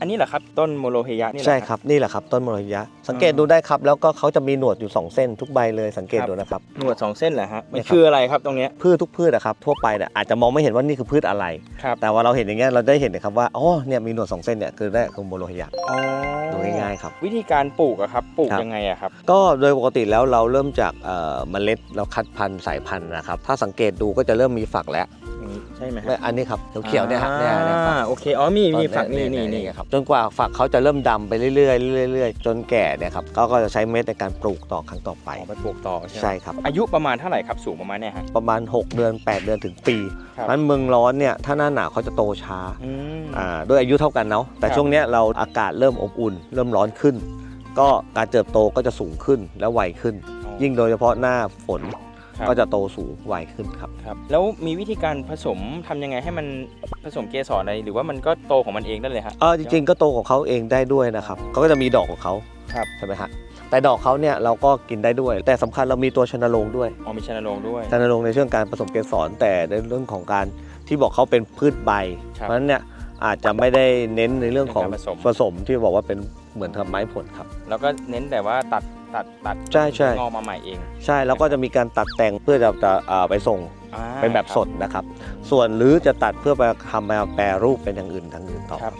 อันนี้เหรอครับต้นโมโลเฮยะนี่เหรอใช่ครับนี่แหละครับต้นมรยะ สังเกตดูได้ครับ แล้วก็เขาจะมีหนวดอยู่ 2 เส้นทุกใบเลยสังเกตดูนะครับ หนวดสองเส้นเหรอฮะมันเนี่ยครับคืออะไรครับตรงเนี้ย พืชทุกพืชนะครับทั่วไปเนี่ยอาจจะมองไม่เห็นว่านี่คือพืชอะไร ครับ แต่ว่าเราเห็นอย่างเงี้ยเราได้เห็นนะครับว่าอ๋อเนี่ยมีหนวดสองเส้นเนี่ยคือได้คือโมโลหิยะอ๋อดูง่ายๆครับ วิธีการปลูกอะครับปลูกครับ ยังไงอะครับก็โดยปกติแล้วเราเริ่มจากเอ่อเมล็ดเราคัดพันธุ์สายพันธุ์นะครับ ถ้าสังเกตดูก็จะเริ่มมีฝักแล้วอย่างนี้ ใช่ไหมฮะไม่อันนี้ครับเขียวๆเนี่ยฮะเนี่ยเนี่ยฝักอ่าโอเค อ๋อ มีมีฝักนี่นี่เยนี่เยครับจนกว่าฝักเขาจะเริ่มดำไปเรื่อยๆเรื่อยๆเรื่อยๆจนแก่เนี่ยครับเขาก็จะใช้เม็ดในการปลูกต่อครั้งต่อไป ออกไปปลูกต่อใช่ไหมใช่ครับ อายุประมาณเท่าไหร่ครับสูงประมาณเนี่ยฮะ ประมาณ 6 เดือน 8 เดือนถึงปีครับ มันเมืองร้อนเนี่ยถ้าหน้าหนาวเขาจะโตช้าอืม อ่าด้วยอายุเท่ากันเนาะแต่ครับ ช่วงเนี้ยเราอากาศเริ่มอบอุ่น เริ่มร้อนขึ้น ก็การเติบโตก็จะสูงขึ้นและไวขึ้น ยิ่งโดยเฉพาะหน้าฝน ครับ ก็จะโตสูงไวขึ้นครับ ครับ แล้วมีวิธีการผสมทำยังไงให้มันผสมเกสรอะไรหรือว่ามันก็โตของมันเองได้เลยฮะ เออจริงๆก็โตของเขาเองได้ด้วยนะครับเขาก็จะมีดอกของเขาครับ ใช่ไหมฮะแต่ดอกเขาเนี่ยเราก็กินได้ด้วย แต่สำคัญเรามีตัวชนโรงด้วยอ๋อมีชนโรงด้วย ชนโรงในเรื่องการผสมเกสรแต่ในเรื่องของการที่บอกเขาเป็นพืชใบ ครับเพราะฉะนั้นเนี่ยอาจจะไม่ได้เน้นในเรื่องของเรื่องการผสม ผสมที่บอกว่าเป็นเหมือนทำไม้ผลครับ แล้วก็เน้นแต่ว่าตัด ตัดตัดใช่ใช่ งอกมาใหม่เองใช่แล้วก็จะมีการตัดแต่งเพื่อจะจะอ่าไปส่งอ่าเป็นแบบสดนะครับ ส่วนหรือจะตัดเพื่อไปทำมาแปรรูปเป็นอย่างอื่นทางอื่นต่อ ครับ